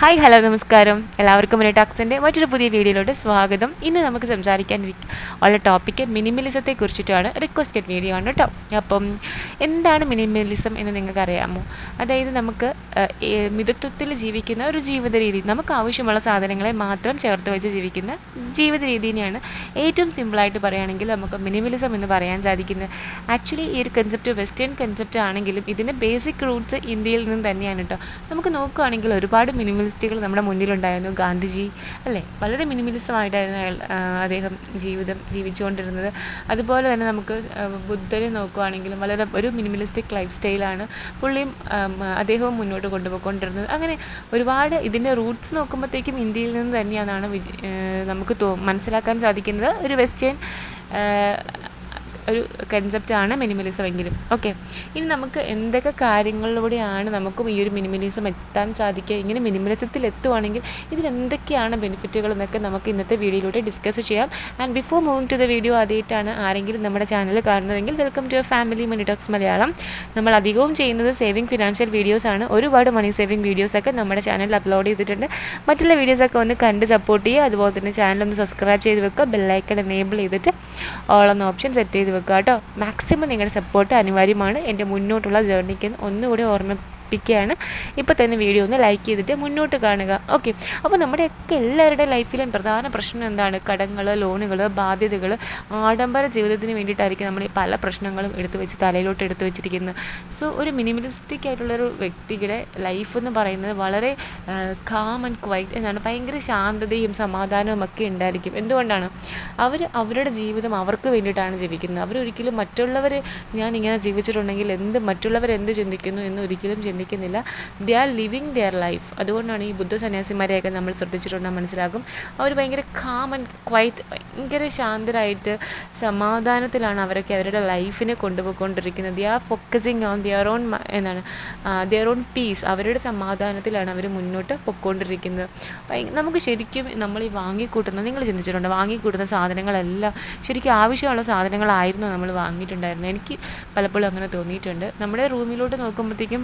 Hi hello നമസ്കാരം. എല്ലാവർക്കും mini ടാക്സിന്റെ മറ്റൊരു പുതിയ വീഡിയോയിലോട്ട് സ്വാഗതം. ഇന്ന് നമുക്ക് സംസാരിക്കാൻ ഉള്ള ടോപ്പിക്ക് മിനിമലിസത്തെ കുറിച്ചിട്ടാണ് റിക്വസ്റ്റഡ് വീഡിയോ ആണ് കേട്ടോ അപ്പം എന്താണ് മിനിമലിസം എന്ന് നിങ്ങൾക്ക് അറിയാമോ അതായത് നമുക്ക് മിതത്വത്തിൽ ജീവിക്കുന്ന ഒരു ജീവിത രീതി നമുക്ക് ആവശ്യമുള്ള സാധനങ്ങളെ മാത്രം ചേർത്ത് വെച്ച് ജീവിക്കുന്ന ജീവിത രീതിനെയാണ് ഏറ്റവും സിമ്പിളായിട്ട് പറയുകയാണെങ്കിൽ നമുക്ക് മിനിമലിസം എന്ന് പറയാൻ സാധിക്കുന്നത്. ആക്ച്വലി ഈ ഒരു കൺസെപ്റ്റ് വെസ്റ്റേൺ കൺസെപ്റ്റ് ആണെങ്കിലും ഇതിന്റെ ബേസിക് റൂട്ട്സ് ഇന്ത്യയിൽ നിന്ന് തന്നെയാണ് കേട്ടോ നമുക്ക് നോക്കുകയാണെങ്കിൽ ഒരുപാട് മിനിമലിസ്റ്റുകൾ നമ്മുടെ മുന്നിലുണ്ടായിരുന്നു. ഗാന്ധിജി അല്ലേ? വളരെ മിനിമലിസമായിട്ടായിരുന്നു അയാൾ അദ്ദേഹം ജീവിതം ജീവിച്ചുകൊണ്ടിരുന്നത്. അതുപോലെ തന്നെ നമുക്ക് ബുദ്ധനെ നോക്കുകയാണെങ്കിലും വളരെ ഒരു മിനിമലിസ്റ്റിക് ലൈഫ് സ്റ്റൈലാണ് പുള്ളിയും അദ്ദേഹവും മുന്നോട്ട് കൊണ്ടുപോയിക്കൊണ്ടിരുന്നത്. അങ്ങനെ ഒരുപാട് ഇതിന്റെ റൂട്ട്സ് നോക്കുമ്പോഴത്തേക്കും ഇന്ത്യയിൽ നിന്ന് തന്നെയാണ് നമുക്ക് മനസ്സിലാക്കാൻ സാധിക്കുന്നത്. ഒരു വെസ്റ്റേൺ ഒരു കൺസെപ്റ്റാണ് മിനിമലിസം എങ്കിലും. ഓക്കെ ഇനി നമുക്ക് എന്തൊക്കെ കാര്യങ്ങളിലൂടെയാണ് നമുക്കും ഈ ഒരു മിനിമലിസം എത്താൻ സാധിക്കുക? ഇങ്ങനെ മിനിമലിസത്തിൽ എത്തുവാണെങ്കിൽ ഇതിൽ എന്തൊക്കെയാണ് ബെനിഫിറ്റുകൾ എന്നൊക്കെ നമുക്ക് ഇന്നത്തെ വീഡിയോയിലൂടെ ഡിസ്കസ് ചെയ്യാം. And before moving to the video ആദ്യമായിട്ടാണ് ആരെങ്കിലും നമ്മുടെ ചാനൽ കാണുന്നതെങ്കിൽ welcome to family money talks Malayalam. നമ്മൾ അധികവും ചെയ്യുന്നത് സേവിങ് ഫിനാൻഷ്യൽ വീഡിയോസ് ആണ്. ഒരുപാട് മണി സേവിങ് വീഡിയോസൊക്കെ നമ്മുടെ ചാനലിൽ അപ്ലോഡ് ചെയ്തിട്ടുണ്ട്. മറ്റുള്ള വീഡിയോസൊക്കെ ഒന്ന് കണ്ട് സപ്പോർട്ട് ചെയ്യുക. അതുപോലെ തന്നെ ചാനൽ ഒന്ന് സബ്സ്ക്രൈബ് ചെയ്ത് വെക്കുക. ബെല്ലൈക്കൺ എനേബിൾ ചെയ്തിട്ട് ഓൾ എന്ന ഓപ്ഷൻ സെറ്റ് ചെയ്ത് വെക്കുക കേട്ടോ. മാക്സിമം നിങ്ങളുടെ സപ്പോർട്ട് അനിവാര്യമാണ്. എന്റെ മുന്നോട്ടുള്ള ജേർണിക്ക് ഒന്നുകൂടി ഓർമ്മിപ്പിക്കുകയാണ് ഇപ്പോൾ തന്നെ വീഡിയോ ഒന്ന് ലൈക്ക് ചെയ്തിട്ട് മുന്നോട്ട് കാണുക. ഓക്കെ അപ്പോൾ നമ്മുടെയൊക്കെ എല്ലാവരുടെ ലൈഫിലും പ്രധാന പ്രശ്നം എന്താണ്? കടങ്ങൾ ലോണുകൾ ബാധ്യതകൾ ആഡംബര ജീവിതത്തിന് വേണ്ടിയിട്ടായിരിക്കും നമ്മൾ പല പ്രശ്നങ്ങളും എടുത്തു വെച്ച് തലയിലോട്ട് എടുത്തു വെച്ചിരിക്കുന്നത്. സോ ഒരു മിനിമലിസ്റ്റിക് ആയിട്ടുള്ളൊരു വ്യക്തിയുടെ ലൈഫ് എന്ന് പറയുന്നത് വളരെ കാം ആൻഡ് ക്വൈറ്റ് എന്നാണ്. ഭയങ്കര ശാന്തതയും സമാധാനവും ഒക്കെ ഉണ്ടായിരിക്കും. എന്തുകൊണ്ടാണ്? അവർ അവരുടെ ജീവിതം അവർക്ക് വേണ്ടിയിട്ടാണ് ജീവിക്കുന്നത്. അവരൊരിക്കലും മറ്റുള്ളവർ ഞാൻ ഇങ്ങനെ ജീവിച്ചിട്ടുണ്ടെങ്കിൽ എന്ത് മറ്റുള്ളവർ എന്ത് ചിന്തിക്കുന്നു എന്ന് ഒരിക്കലും ചിന്തിക്കുന്നില്ല. They are living their life അതുകൊണ്ടാണ് ഈ ബുദ്ധ സന്യാസിമാരെയൊക്കെ നമ്മൾ ശ്രദ്ധിച്ചിട്ടുണ്ടെങ്കിൽ മനസ്സിലാകും. അവർ ഭയങ്കര കാം ആൻഡ് ക്വൈറ്റ് ഭയങ്കര ശാന്തരായിട്ട് സമാധാനത്തിലാണ് അവരൊക്കെ അവരുടെ ലൈഫിനെ കൊണ്ടുപോയിക്കൊണ്ടിരിക്കുന്നത്. They are focusing on their own എന്താണ് ദിയർ ഓൺ പീസ് അവരുടെ സമാധാനത്തിലാണ് അവർ മുന്നോട്ട് പൊയ്ക്കൊണ്ടിരിക്കുന്നത്. നമുക്ക് ശരിക്കും നമ്മൾ ഈ വാങ്ങിക്കൂട്ടുന്ന നിങ്ങൾ ചിന്തിച്ചിട്ടുണ്ട്? വാങ്ങിക്കൂട്ടുന്ന സാധനങ്ങളെല്ലാം ശരിക്കും ആവശ്യമുള്ള സാധനങ്ങളായിരുന്നു നമ്മൾ വാങ്ങിയിട്ടുണ്ടായിരുന്നത്. എനിക്ക് പലപ്പോഴും അങ്ങനെ തോന്നിയിട്ടുണ്ട്. നമ്മുടെ റൂമിലോട്ട് നോക്കുമ്പോഴത്തേക്കും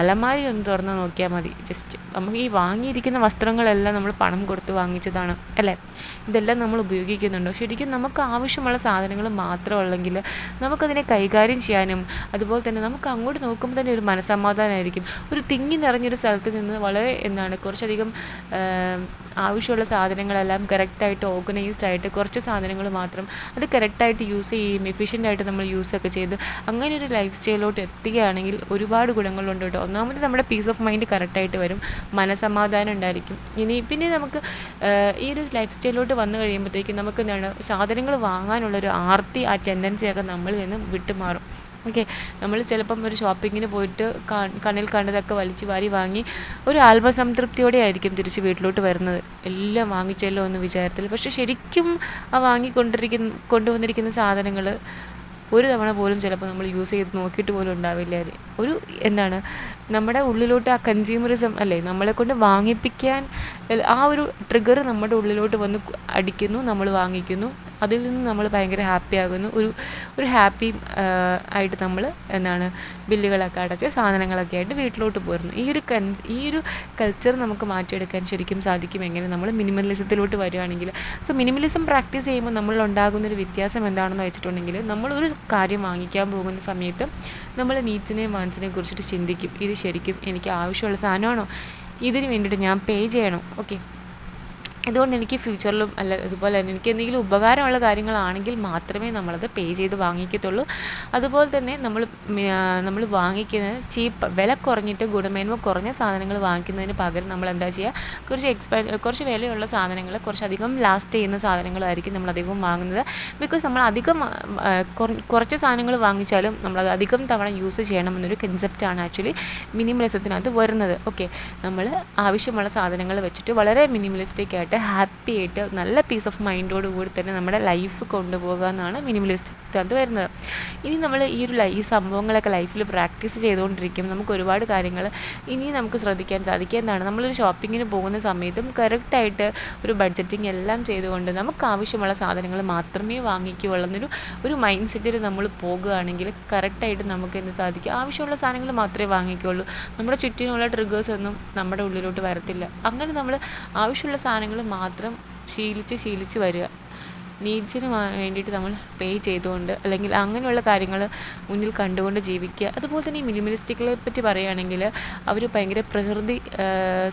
അലമാരി ഒന്ന് തുറന്ന് നോക്കിയാൽ മതി. ജസ്റ്റ് നമുക്ക് ഈ വാങ്ങിയിരിക്കുന്ന വസ്ത്രങ്ങളെല്ലാം നമ്മൾ പണം കൊടുത്ത് വാങ്ങിച്ചതാണ് അല്ലേ? ഇതെല്ലാം നമ്മൾ ഉപയോഗിക്കുന്നുണ്ട്. ശരിക്കും നമുക്ക് ആവശ്യമുള്ള സാധനങ്ങൾ മാത്രമുള്ളെങ്കിൽ നമുക്കതിനെ കൈകാര്യം ചെയ്യാനും അതുപോലെ തന്നെ നമുക്ക് അങ്ങോട്ട് നോക്കുമ്പോൾ തന്നെ ഒരു മനസ്സമാധാനമായിരിക്കും. ഒരു തിങ്ങി നിറഞ്ഞൊരു സ്ഥലത്ത് നിന്ന് വളരെ എന്താണ് കുറച്ചധികം ആവശ്യമുള്ള സാധനങ്ങളെല്ലാം കറക്റ്റായിട്ട് ഓർഗനൈസ്ഡ് ആയിട്ട് കുറച്ച് സാധനങ്ങൾ മാത്രം അത് കറക്റ്റായിട്ട് യൂസ് ചെയ്യും എഫിഷ്യന്റ് ആയിട്ട് നമ്മൾ യൂസ് ഒക്കെ ചെയ്ത് അങ്ങനെ ഒരു ലൈഫ് സ്റ്റൈലിലോട്ട് എത്തുകയാണെങ്കിൽ ഒരുപാട് ഗുണങ്ങളുണ്ട് കേട്ടോ. ഒന്നാമത് നമ്മുടെ പീസ് ഓഫ് മൈൻഡ് കറക്റ്റായിട്ട് വരും. മനസമാധാനം ഉണ്ടായിരിക്കും. ഇനി പിന്നെ നമുക്ക് ഈ ഒരു ലൈഫ് സ്റ്റൈലിലോട്ട് വന്നു കഴിയുമ്പോഴത്തേക്കും നമുക്ക് എന്താണ് സാധനങ്ങൾ വാങ്ങാനുള്ളൊരു ആർത്തി ആ ടെൻഡൻസിയൊക്കെ നമ്മളിൽ നിന്ന് വിട്ടുമാറും. ഓക്കെ നമ്മൾ ചിലപ്പം ഒരു ഷോപ്പിങ്ങിന് പോയിട്ട് കണ്ണിൽ കണ്ടതൊക്കെ വലിച്ചു വാരി വാങ്ങി ഒരു ആത്മസംതൃപ്തിയോടെ ആയിരിക്കും തിരിച്ച് വീട്ടിലോട്ട് വരുന്നത്. എല്ലാം വാങ്ങിച്ചല്ലോ എന്ന് വിചാരത്തിൽ പക്ഷെ ശരിക്കും ആ വാങ്ങിക്കൊണ്ടിരിക്കുന്ന കൊണ്ടുവന്നിരിക്കുന്ന സാധനങ്ങൾ ഒരു തവണ പോലും ചിലപ്പോൾ നമ്മൾ യൂസ് ചെയ്ത് നോക്കിയിട്ട് പോലും ഉണ്ടാവില്ല ഒരു എന്താണ് നമ്മുടെ ഉള്ളിലോട്ട് ആ കൺസ്യൂമറിസം അല്ലേ നമ്മളെ കൊണ്ട് വാങ്ങിപ്പിക്കാൻ ആ ഒരു ട്രിഗർ നമ്മുടെ ഉള്ളിലോട്ട് വന്ന് അടിക്കുന്നു നമ്മൾ വാങ്ങിക്കുന്നു. അതിൽ നിന്ന് നമ്മൾ ഭയങ്കര ഹാപ്പി ആകുന്നു. ഒരു ഒരു ഹാപ്പി ആയിട്ട് നമ്മൾ എന്താണ് ബില്ലുകളൊക്കെ അടച്ച് സാധനങ്ങളൊക്കെ ആയിട്ട് വീട്ടിലോട്ട് പോരുന്നു. ഈ ഒരു കൺ ഈ ഒരു കൾച്ചർ നമുക്ക് മാറ്റിയെടുക്കാൻ ശരിക്കും സാധിക്കും എങ്ങനെ നമ്മൾ മിനിമലിസത്തിലോട്ട് വരികയാണെങ്കിൽ. സോ മിനിമലിസം പ്രാക്ടീസ് ചെയ്യുമ്പോൾ ഒരു വ്യത്യാസം എന്താണെന്ന് വെച്ചിട്ടുണ്ടെങ്കിൽ നമ്മളൊരു കാര്യം വാങ്ങിക്കാൻ പോകുന്ന സമയത്ത് നമ്മൾ നീറ്റ്സിനെയും വാൻസിനെയും കുറിച്ചിട്ട് ചിന്തിക്കും. ഇത് ശരിക്കും എനിക്ക് ആവശ്യമുള്ള സാധനമാണോ? ഇതിന് വേണ്ടിയിട്ട് ഞാൻ പേ ചെയ്യണം? ഓക്കെ അതുകൊണ്ട് എനിക്ക് ഫ്യൂച്ചറിലും അല്ല അതുപോലെ തന്നെ എനിക്ക് എന്തെങ്കിലും ഉപകാരമുള്ള കാര്യങ്ങളാണെങ്കിൽ മാത്രമേ നമ്മളത് പേ ചെയ്ത് വാങ്ങിക്കത്തുള്ളൂ. അതുപോലെ തന്നെ നമ്മൾ നമ്മൾ വാങ്ങിക്കുന്ന ചീപ്പ് വില കുറഞ്ഞിട്ട് ഗുണമേന്മ കുറഞ്ഞ സാധനങ്ങൾ വാങ്ങിക്കുന്നതിന് പകരം നമ്മൾ എന്താ ചെയ്യുക? കുറച്ച് എക്സ്പെ കുറച്ച് വിലയുള്ള സാധനങ്ങൾ കുറച്ചധികം ലാസ്റ്റ് ചെയ്യുന്ന സാധനങ്ങളായിരിക്കും നമ്മൾ അധികം വാങ്ങുന്നത്. ബിക്കോസ് നമ്മൾ അധികം കുറച്ച് സാധനങ്ങൾ വാങ്ങിച്ചാലും നമ്മളത് അധികം തവണ യൂസ് ചെയ്യണമെന്നൊരു കൺസെപ്റ്റാണ് ആക്ച്വലി മിനിമലിസത്തിനകത്ത് വരുന്നത്. ഓക്കെ നമ്മൾ ആവശ്യമുള്ള സാധനങ്ങൾ വെച്ചിട്ട് വളരെ മിനിമലിസ്റ്റിക് ആയിട്ട് ആയിട്ട് ഹാപ്പി ആയിട്ട് നല്ല പീസ് ഓഫ് മൈൻഡോട് കൂടി തന്നെ നമ്മുടെ ലൈഫ് കൊണ്ടുപോകുക എന്നാണ് മിനിമലിസ്റ്റ് അത് വരുന്നത്. ഇനി നമ്മൾ ഈ ഒരു ഈ സംഭവങ്ങളൊക്കെ ലൈഫിൽ പ്രാക്ടീസ് ചെയ്തുകൊണ്ടിരിക്കും നമുക്ക് ഒരുപാട് കാര്യങ്ങൾ ഇനി നമുക്ക് ശ്രദ്ധിക്കാൻ സാധിക്കുക എന്താണ്? നമ്മളൊരു ഷോപ്പിങ്ങിന് പോകുന്ന സമയത്തും കറക്റ്റായിട്ട് ഒരു ബഡ്ജറ്റിംഗ് എല്ലാം ചെയ്തുകൊണ്ട് നമുക്ക് ആവശ്യമുള്ള സാധനങ്ങൾ മാത്രമേ വാങ്ങിക്കുകയുള്ളൂ ഒരു മൈൻഡ് സെറ്റിൽ നമ്മൾ പോകുകയാണെങ്കിൽ കറക്റ്റായിട്ട് നമുക്ക് എന്ത് സാധിക്കും? ആവശ്യമുള്ള സാധനങ്ങൾ മാത്രമേ വാങ്ങിക്കുകയുള്ളൂ നമ്മുടെ ചുറ്റിനുള്ള ട്രിഗേഴ്സ് ഒന്നും നമ്മുടെ ഉള്ളിലോട്ട് വരത്തില്ല. അങ്ങനെ നമ്മൾ ആവശ്യമുള്ള സാധനങ്ങൾ മാത്രം ശീലിച്ച് ശീലിച്ച് വരിക. നീഡ്സിന് വേണ്ടിയിട്ട് നമ്മൾ പേ ചെയ്തുകൊണ്ട് അല്ലെങ്കിൽ അങ്ങനെയുള്ള കാര്യങ്ങൾ മുന്നിൽ കണ്ടുകൊണ്ട് ജീവിക്കുക. അതുപോലെ തന്നെ ഈ മിനിമലിസ്റ്റിക്കുകളെ പറ്റി പറയുകയാണെങ്കിൽ അവർ ഭയങ്കര പ്രകൃതി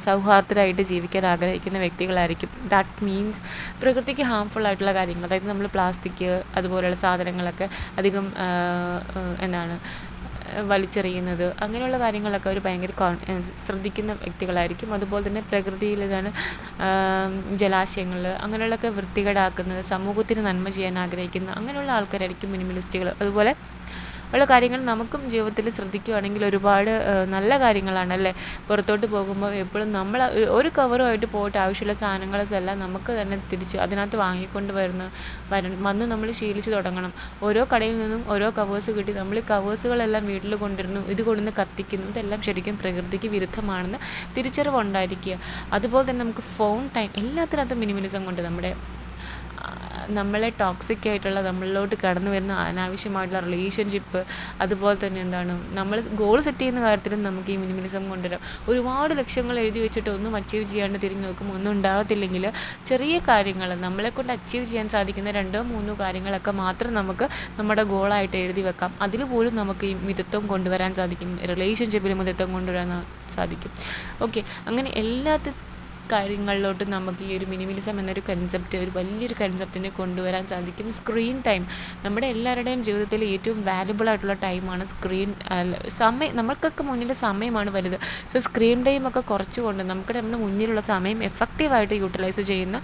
സൗഹാർദ്ദരായിട്ട് ജീവിക്കാൻ ആഗ്രഹിക്കുന്ന വ്യക്തികളായിരിക്കും. ദാറ്റ് മീൻസ് പ്രകൃതിക്ക് ഹാംഫുൾ ആയിട്ടുള്ള കാര്യങ്ങൾ. അതായത് നമ്മൾ പ്ലാസ്റ്റിക് അതുപോലെയുള്ള സാധനങ്ങളൊക്കെ അധികം എന്താണ് വലിച്ചെറിയുന്നത്. അങ്ങനെയുള്ള കാര്യങ്ങളൊക്കെ അവർ ഭയങ്കര ശ്രദ്ധിക്കുന്ന വ്യക്തികളായിരിക്കും. അതുപോലെ തന്നെ പ്രകൃതിയിൽ ഇതാണ് ജലാശയങ്ങൾ അങ്ങനെയുള്ളതൊക്കെ വൃത്തികേടാക്കുന്നത് സമൂഹത്തിന് നന്മ ചെയ്യാൻ ആഗ്രഹിക്കുന്ന അങ്ങനെയുള്ള ആൾക്കാരായിരിക്കും മിനിമലിസ്റ്റുകൾ അതുപോലെ ഉള്ള കാര്യങ്ങൾ നമുക്കും ജീവിതത്തിൽ ശ്രദ്ധിക്കുകയാണെങ്കിൽ ഒരുപാട് നല്ല കാര്യങ്ങളാണ് അല്ലേ പുറത്തോട്ട് പോകുമ്പോൾ എപ്പോഴും നമ്മൾ ഒരു കവറുമായിട്ട് പോയിട്ട് ആവശ്യമുള്ള സാധനങ്ങളെല്ലാം നമുക്ക് തന്നെ തിരിച്ച് അതിനകത്ത് വാങ്ങിക്കൊണ്ട് വരുന്ന വര വന്ന് നമ്മൾ ശീലിച്ച് തുടങ്ങണം. ഓരോ കടയിൽ നിന്നും ഓരോ കവേഴ്സ് കിട്ടി നമ്മൾ ഈ കവേഴ്സുകളെല്ലാം വീട്ടിൽ കൊണ്ടിരുന്നു ഇത് കൊണ്ടുവന്ന് കത്തിക്കുന്നു ഇതെല്ലാം ശരിക്കും പ്രകൃതിക്ക് വിരുദ്ധമാണെന്ന് തിരിച്ചറിവുണ്ടായിരിക്കുക അതുപോലെ തന്നെ നമുക്ക് ഫോൺ ടൈം എല്ലാത്തിനകത്തും മിനിമലിസം കൊണ്ട് നമ്മുടെ നമ്മളെ ടോക്സിക് ആയിട്ടുള്ള നമ്മളിലോട്ട് കടന്നു വരുന്ന അനാവശ്യമായിട്ടുള്ള റിലേഷൻഷിപ്പ് അതുപോലെ തന്നെ എന്താണ് നമ്മൾ ഗോൾ സെറ്റ് ചെയ്യുന്ന കാര്യത്തിലും നമുക്ക് ഈ മിനിമലിസം കൊണ്ടുവരാം. ഒരുപാട് ലക്ഷ്യങ്ങൾ എഴുതി വെച്ചിട്ട് ഒന്നും അച്ചീവ് ചെയ്യാണ്ട് തിരിഞ്ഞു നോക്കും ഒന്നും ഉണ്ടാകത്തില്ലെങ്കിൽ ചെറിയ കാര്യങ്ങൾ നമ്മളെ കൊണ്ട് അച്ചീവ് ചെയ്യാൻ സാധിക്കുന്ന രണ്ടോ മൂന്നോ കാര്യങ്ങളൊക്കെ മാത്രം നമുക്ക് നമ്മുടെ ഗോളായിട്ട് എഴുതി വെക്കാം. അതിൽ പോലും നമുക്ക് ഈ മിതത്വം കൊണ്ടുവരാൻ സാധിക്കും. റിലേഷൻഷിപ്പിൽ മിതത്വം കൊണ്ടുവരാൻ സാധിക്കും. ഓക്കെ അങ്ങനെ എല്ലാത്ത കാര്യങ്ങളിലോട്ട് നമുക്ക് ഈ ഒരു മിനിമലിസം എന്നൊരു കൺസെപ്റ്റ് ഒരു വലിയൊരു കൺസെപ്റ്റിനെ കൊണ്ടുവരാൻ സാധിക്കും. സ്ക്രീൻ ടൈം നമ്മുടെ എല്ലാവരുടെയും ജീവിതത്തിൽ ഏറ്റവും വാല്യുബിൾ ആയിട്ടുള്ള ടൈമാണ് സ്ക്രീൻ സമയം നമ്മൾക്കൊക്കെ മുന്നിൽ സമയമാണ് വലുത്. സോ സ്ക്രീൻ ടൈം ഒക്കെ കുറച്ചുകൊണ്ട് നമുക്ക് നമ്മുടെ മുന്നിലുള്ള സമയം എഫക്റ്റീവായിട്ട് യൂട്ടിലൈസ് ചെയ്യുന്ന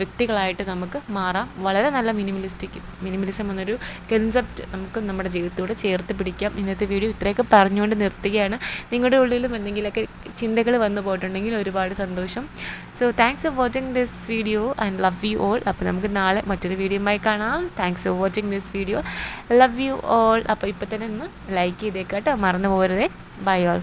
വ്യക്തികളായിട്ട് നമുക്ക് മാറാം. വളരെ നല്ല മിനിമലിസ്റ്റിക് മിനിമലിസം എന്നൊരു കൺസെപ്റ്റ് നമുക്ക് നമ്മുടെ ജീവിതത്തോട് ചേർത്ത് പിടിക്കാം. ഇന്നത്തെ വീഡിയോ ഇത്രയൊക്കെ പറഞ്ഞുകൊണ്ട് നിർത്തുകയാണ്. നിങ്ങളുടെ ഉള്ളിലും എന്തെങ്കിലുമൊക്കെ ചിന്തകൾ വന്നു പോയിട്ടുണ്ടെങ്കിൽ ഒരുപാട് സന്തോഷം. So thanks for watching this video and love you all അപ്പോൾ നമുക്ക് നാളെ മറ്റൊരു വീഡിയോയുമായി കാണാം. Thanks for watching this video love you all അപ്പോൾ ഇപ്പോൾ തന്നെ ഒന്ന് ലൈക്ക് ചെയ്തേക്കാട്ടോ മറന്നു പോകരുതേ. By all